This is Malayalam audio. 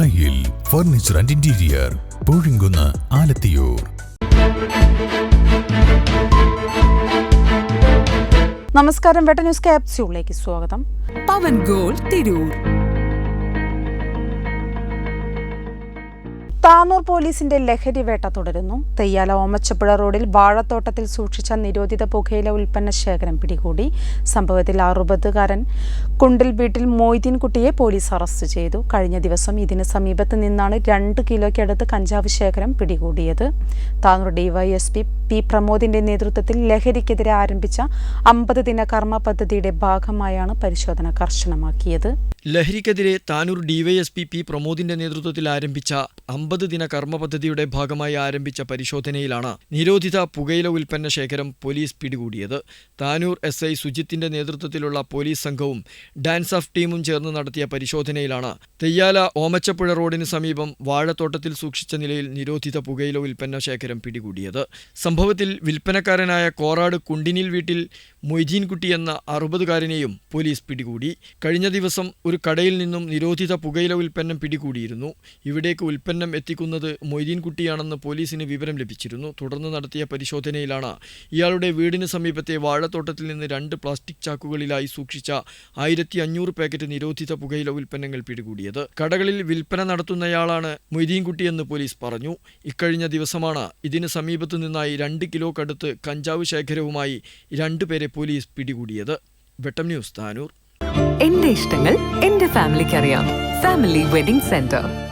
ദായിൽ furniture and interior Poozhinkunnu Alathiyur. നമസ്കാരം വെട്ട ന്യൂസ് ക്യാപ്സ്യൂളിലേക്ക് സ്വാഗതം. പവൻ ഗോൾ തിരൂർ. താനൂർ പോലീസിന്റെ ലഹരി വേട്ട തുടരുന്നു. തെയ്യാല ഓമച്ചപ്പുഴ റോഡിൽ വാഴത്തോട്ടത്തിൽ സൂക്ഷിച്ച നിരോധിത പുകയില ഉൽപ്പന്ന ശേഖരം പിടികൂടി. സംഭവത്തിൽ അറുപതുകാരൻ കുണ്ടിൽ വീട്ടിൽ മൊയ്തീൻ കുട്ടിയെ പോലീസ് അറസ്റ്റ് ചെയ്തു. കഴിഞ്ഞ ദിവസം ഇതിന് സമീപത്ത് നിന്നാണ് രണ്ട് കിലോയ്ക്കടുത്ത് കഞ്ചാവ് ശേഖരം പിടികൂടിയത്. താനൂർ ഡിവൈഎസ്പി പി പ്രമോദിന്റെ നേതൃത്വത്തിൽ ലഹരിക്കെതിരെ ആരംഭിച്ച അമ്പത് ദിന കർമ്മ പദ്ധതിയുടെ ഭാഗമായാണ് പരിശോധന കർശനമാക്കിയത്. ലഹരിക്കെതിരെ താനൂർ ഡിവൈഎസ്പി പി പ്രമോദിന്റെ നേതൃത്വത്തിൽ ആരംഭിച്ച അമ്പത് ദിന കർമ്മ പദ്ധതിയുടെ ഭാഗമായി ആരംഭിച്ച പരിശോധനയിലാണ് നിരോധിത പുകയില ഉൽപ്പന്ന ശേഖരം പോലീസ് പിടികൂടിയത്. താനൂർ എസ് ഐ സുജിത്തിന്റെ നേതൃത്വത്തിലുള്ള പോലീസ് സംഘവും ഡാൻസ് ഓഫ് ടീമും ചേർന്ന് നടത്തിയ പരിശോധനയിലാണ്. തെയ്യാല ഓമച്ചപ്പുഴ റോഡിന് സമീപം വാഴത്തോട്ടത്തിൽ സൂക്ഷിച്ച നിലയിൽ നിരോധിത പുകയില ഉൽപ്പന്ന ശേഖരം പിടികൂടിയത്. സംഭവത്തിൽ വിൽപ്പനക്കാരനായ കോറാട് കുണ്ടിനിൽ വീട്ടിൽ മൊയ്തീൻകുട്ടി എന്ന അറുപതുകാരനെയും പോലീസ് പിടികൂടി. കഴിഞ്ഞ ദിവസം ഒരു കടയിൽ നിന്നും നിരോധിത പുകയില ഉൽപ്പന്നം പിടികൂടിയിരുന്നു. ഇവിടേക്ക് ഉൽപ്പന്നം എത്തിക്കുന്നത് മൊയ്തീൻകുട്ടിയാണെന്ന് പോലീസിന് വിവരം ലഭിച്ചിരുന്നു. തുടർന്ന് നടത്തിയ പരിശോധനയിലാണ് ഇയാളുടെ വീടിന് സമീപത്തെ വാഴത്തോട്ടത്തിൽ നിന്ന് രണ്ട് പ്ലാസ്റ്റിക് ചാക്കുകളിലായി സൂക്ഷിച്ച ആയിരത്തി അഞ്ഞൂറ് പാക്കറ്റ് നിരോധിത പുകയില ഉൽപ്പന്നങ്ങൾ പിടികൂടിയത്. കടകളിൽ വിൽപ്പന നടത്തുന്നയാളാണ് മൊയ്തീൻകുട്ടിയെന്ന് പോലീസ് പറഞ്ഞു. ഇക്കഴിഞ്ഞ ദിവസമാണ് ഇതിന് സമീപത്തു നിന്നായി രണ്ട് കിലോ കടുത്ത് കഞ്ചാവ് ശേഖരവുമായി രണ്ടുപേരെ പോലീസ് പിടികൂടിയത്. വെട്ടം ന്യൂസ് താനൂർ. എന്റെ ഇഷ്ടങ്ങൾ എന്റെ ഫാമിലിക്ക് അറിയാം ഫാമിലി വെഡിംഗ് സെന്റർ.